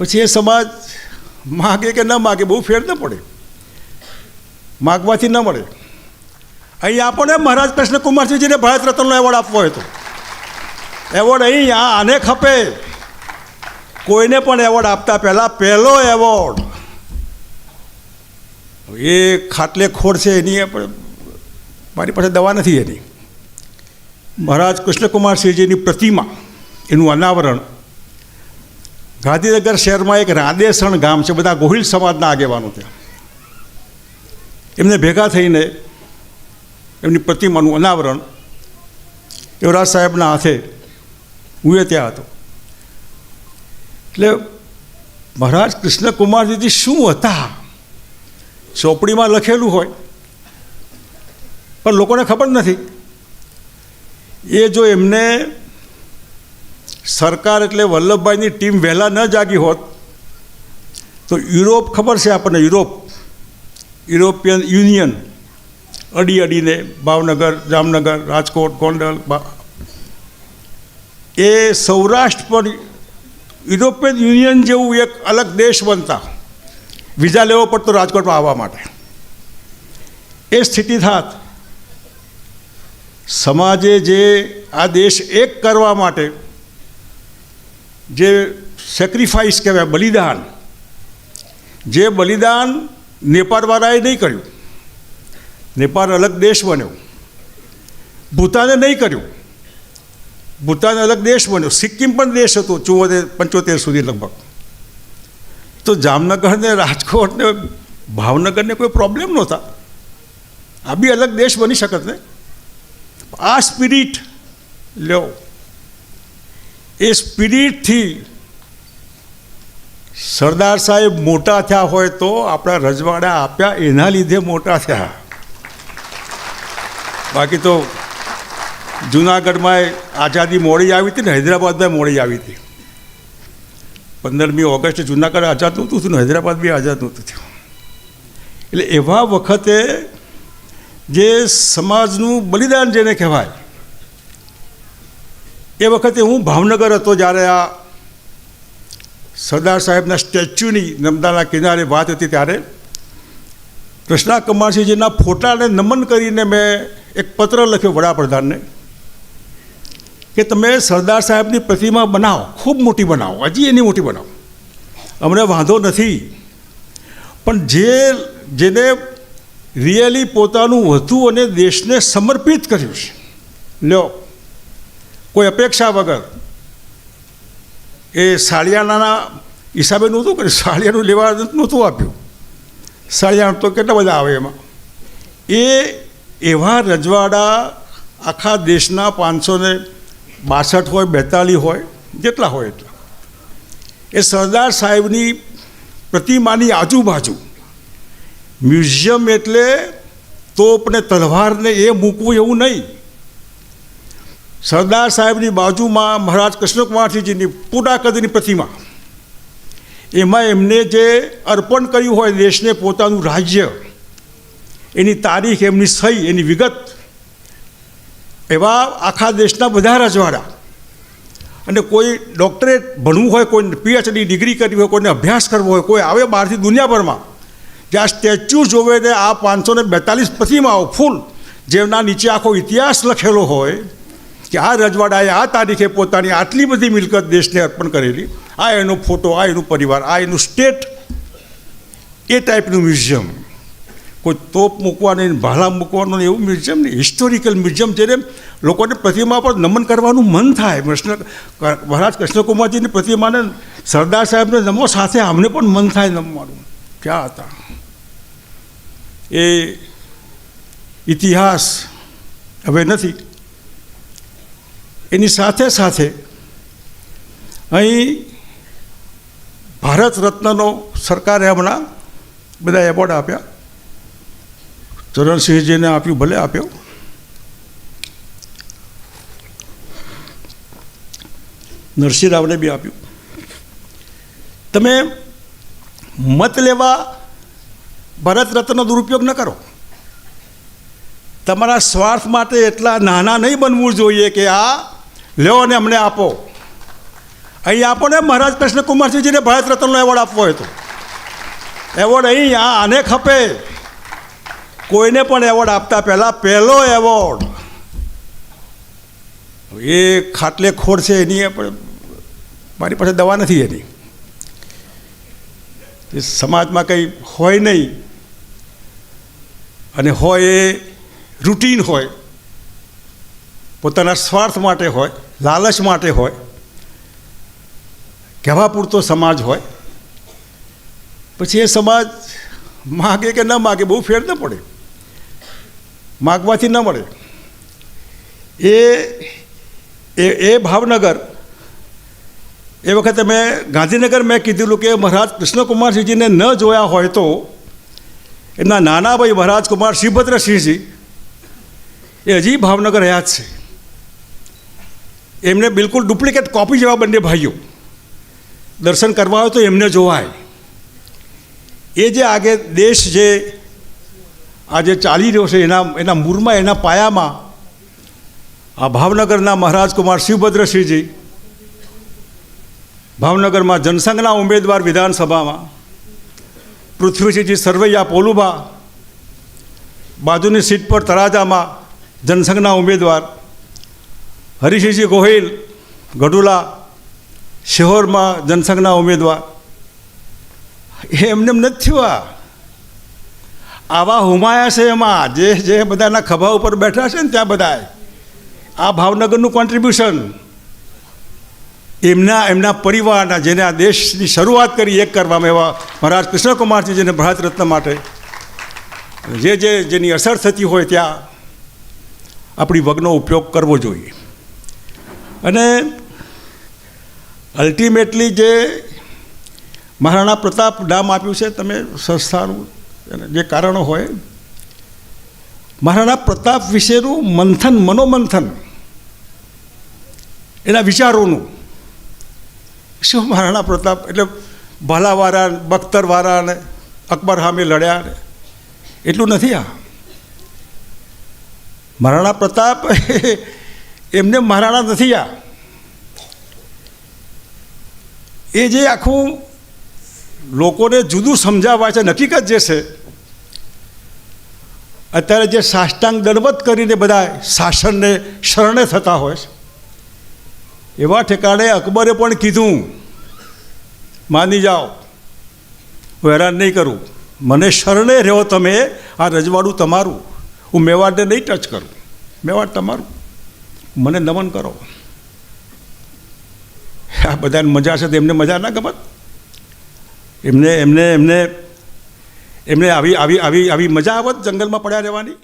પછી એ સમાજ માગે કે ન માગે બહુ ફેર ન પડે. માગવાથી ન મળે. અહીં આપણને મહારાજ કૃષ્ણકુમારસિંહજીને ભારત રત્નનો એવોર્ડ આપવો હોય તો. એવોર્ડ અહીં આ આને ખપે. કોઈને પણ એવોર્ડ આપતા પહેલાં પહેલો એવોર્ડ. એ ખાટલે ખોડ છે એની આપણે મારી પાસે દવા નથી એની. મહારાજ કૃષ્ણકુમારસિંહજીની પ્રતિમા, એનું અનાવરણ ગાંધીનગર શહેરમાં એક રાંદેસણ ગામ છે, બધા ગોહિલ સમાજના આગેવાનો ત્યાં. એમને ભેગા થઈને એમની પ્રતિમાનું અનાવરણ યુવરાજ સાહેબના હાથે હું એ ત્યાં હતો. એટલે મહારાજ કૃષ્ણકુમારજીજી શું હતા? ચોપડીમાં લખેલું હોય, પણ લોકોને ખબર નથી. એ જો એમને સરકાર એટલે વલ્લભભાઈની ટીમ વહેલા ન જાગી હોત, તો યુરોપ ખબર છે આપણને, યુરોપ, યુરોપિયન યુનિયન, અડી અડીને ભાવનગર, જામનગર, રાજકોટ, ગોંડલ એ સૌરાષ્ટ્ર પર યુરોપિયન યુનિયન જેવું એક અલગ દેશ બનતા, વિઝા લેવો પડતો રાજકોટમાં આવવા માટે. એ સ્થિતિ થાત. સમાજે જે આ દેશ એક કરવા માટે જે સેક્રિફાઈસ કહેવાય, બલિદાન. જે બલિદાન નેપાળવાળાએ નહીં કર્યું. નેપાળ અલગ દેશ બન્યો. ભૂતાને નહીં કર્યું. ભૂતાન અલગ દેશ બન્યો. સિક્કિમ પણ દેશ હતો ચુમ્મોતેર પંચોતેર સુધી લગભગ. તો જામનગરને, રાજકોટને, ભાવનગરને કોઈ પ્રોબ્લેમ નહોતા. આ બી અલગ દેશ બની શકત ને? આ સ્પિરિટ લ્યો એ સ્પિરિટથી સરદાર સાહેબ મોટા થયા હોય તો આપણા રજવાડા આપ્યા, એના લીધે મોટા થયા. બાકી તો જુનાગઢમાં આઝાદી મોડી આવી હતી ને, હૈદરાબાદમાં મોડી આવી હતી. પંદરમી ઓગસ્ટ જુનાગઢ આઝાદ નહોતું થયું ને, હૈદરાબાદ બી આઝાદ નહોતું થયું. એટલે એવા વખતે જે સમાજનું બલિદાન જેને કહેવાય એ વખતે હું ભાવનગર હતો જ્યારે આ સરદાર સાહેબના સ્ટેચ્યુની નર્મદાના કિનારે વાત હતી ત્યારે કૃષ્ણા કુમારસિંહજીના ફોટાને નમન કરીને મેં એક પત્ર લખ્યો વડાપ્રધાનને કે તમે સરદાર સાહેબની પ્રતિમા બનાવો, ખૂબ મોટી બનાવો, હજી એની મોટી બનાવો. અમને વાંધો નથી. પણ જે, જેને રિયલી પોતાનું વધુ અને દેશને સમર્પિત કર્યું છે, લ્યો કોઈ અપેક્ષા વગર. એ સાળિયાના હિસાબે નહોતું કર્યું. સાળિયાનું લેવા નહોતું આપ્યું. સાળિયાનું તો કેટલા બધા આવે એમાં. એ એવા રજવાડા આખા દેશના પાંચસો ને બાસઠ હોય, બેતાલીસ હોય, જેટલા હોય એટલા. એ સરદાર સાહેબની પ્રતિમાની આજુબાજુ મ્યુઝિયમ એટલે તોપ ને તલવારને એ મૂકવું એવું નહીં. સરદાર સાહેબની બાજુમાં મહારાજ કૃષ્ણકુમારસિંહજીની પૂટા કદની પ્રતિમા. એમાં એમને જે અર્પણ કર્યું હોય દેશને પોતાનું રાજ્ય, એની તારીખ, એમની સહી, એની વિગત, એવા આખા દેશના બધા રજવાડા. અને કોઈ ડૉક્ટરેટ ભણવું હોય, કોઈ પીએચડી ડિગ્રી કરવી હોય, કોઈને અભ્યાસ કરવો હોય, કોઈ આવે બહારથી દુનિયાભરમાં, જે આ સ્ટેચ્યુ જોવે ને આ પાંચસો ને બેતાલીસ પ્રતિમાઓ ફૂલ જેમના નીચે આખો ઇતિહાસ લખેલો હોય કે આ રજવાડાએ આ તારીખે પોતાની આટલી બધી મિલકત દેશને અર્પણ કરેલી, આ એનો ફોટો, આ એનું પરિવાર, આ એનું સ્ટેટ, એ ટાઈપનું મ્યુઝિયમ. કોઈ તોપ મૂકવાનું ભાલા મૂકવાનું એવું મ્યુઝિયમ નહીં, હિસ્ટોરિકલ મ્યુઝિયમ જેને લોકોને પ્રતિમા પર નમન કરવાનું મન થાય. કૃષ્ણ મહારાજ કૃષ્ણકુમારજીની પ્રતિમાને સરદાર સાહેબને નમો, સાથે અમને પણ મન થાય નમવાનું. ક્યાં હતા? એ ઇતિહાસ હવે નથી. એની સાથે સાથે અહીં ભારત રત્નનો સરકારે હમણાં બધા એવોર્ડ આપ્યા. ચરણસિંહજીને આપ્યું, ભલે આપ્યો. નરસિંહ રાવને બી આપ્યું. તમે મત લેવા ભારત રત્નનો દુરુપયોગ ન કરો. તમારા સ્વાર્થ માટે એટલા નાના નહીં બનવું જોઈએ કે આ લ્યો અને અમને આપો. અહીં આપણને મહારાજ કૃષ્ણકુમારસિંહજીને ભારત રત્નનો એવોર્ડ આપવો હતો એવોર્ડ અહીં આ આને ખપે. કોઈને પણ એવોર્ડ આપતા પહેલાં પહેલો એવોર્ડ. એ ખાટલે ખોડ છે એની, પણ મારી પાસે દવા નથી એની. એ સમાજમાં કંઈ હોય નહીં. અને હોય એ રૂટીન હોય. પોતાના સ્વાર્થ માટે હોય, લાલચ માટે હોય, કહેવા પૂરતો સમાજ હોય, પછી એ સમાજ માગે કે ન માગે બહુ ફેર ન પડે. માગવાથી ન મળે. એ એ એ ભાવનગર, એ વખતે મેં ગાંધીનગર મેં કીધેલું કે મહારાજ કૃષ્ણકુમારસિંહજીને ન જોયા હોય તો, એમના નાના ભાઈ મહારાજ કુમાર શિવભદ્રસિંહજી એ હજી ભાવનગર રહ્યા જ છે. એમને બિલકુલ ડુપ્લિકેટ કોપી જેવા બંને ભાઈઓ. દર્શન કરવા આવે તો એમને જોવાય. એ જે આગે દેશ જે આજે ચાલી રહ્યો છે, એના એના મૂળમાં એના પાયામાં, આ ભાવનગરના મહારાજ કુમાર શિવભદ્રસિંહજી, ભાવનગરમાં જનસંઘના ઉમેદવાર વિધાનસભામાં, પૃથ્વીસિંહજી સરવૈયા પોલુભા, બાજુની સીટ પર તરાજામાં જનસંઘના ઉમેદવાર હરિસિંહજી ગોહિલ, ગઢુલા, શિહોરમાં જનસંઘના ઉમેદવાર. એમને એમ નથી થયું આવા હુમાયા છે એમાં. જે જે બધાના ખભા ઉપર બેઠા છે ને ત્યાં બધાએ આ ભાવનગરનું કોન્ટ્રીબ્યુશન એમના એમના પરિવારના જેને આ દેશની શરૂઆત કરી એક કરવામાં એવા મહારાજ કૃષ્ણકુમારજીને ભારત રત્ન માટે. જે જે, જેની અસર થતી હોય ત્યાં આપણી વગનો ઉપયોગ કરવો જોઈએ. અને અલ્ટિમેટલી જે મહારાણા પ્રતાપ નામ આપ્યું છે, તમે સંસ્થાનું જે કારણો હોય, મહારાણા પ્રતાપ વિશેનું મંથન, મનોમંથન એના વિચારોનું. શું મહારાણા પ્રતાપ? એટલે ભલાવાળા બખ્તરવાળા ને અકબર સામે લડ્યા ને એટલું નથી આ? મહારાણા પ્રતાપ એમને મહારાણા નથી આ. એ જે આખું લોકોને જુદું સમજાવવા છે હકીકત જે છે, અત્યારે જે સાષ્ટાંગ દંડવત કરીને બધા શાસનને શરણે થતા હોય છે, એવા ઠેકાણે અકબરે પણ કીધું, માની જાઓ, હું હેરાન નહીં કરું. મને શરણે રહ્યો તમે, આ રજવાડું તમારું. હું મેવાડને નહીં ટચ કરું. મેવાડ તમારું. મને નમન કરો. આ બધાને મજા છે તો એમને મજા ના ગમત. એમને એમને એમને એમને આવી આવી આવી આવી મજા આવત જંગલમાં પડ્યા રહેવાની.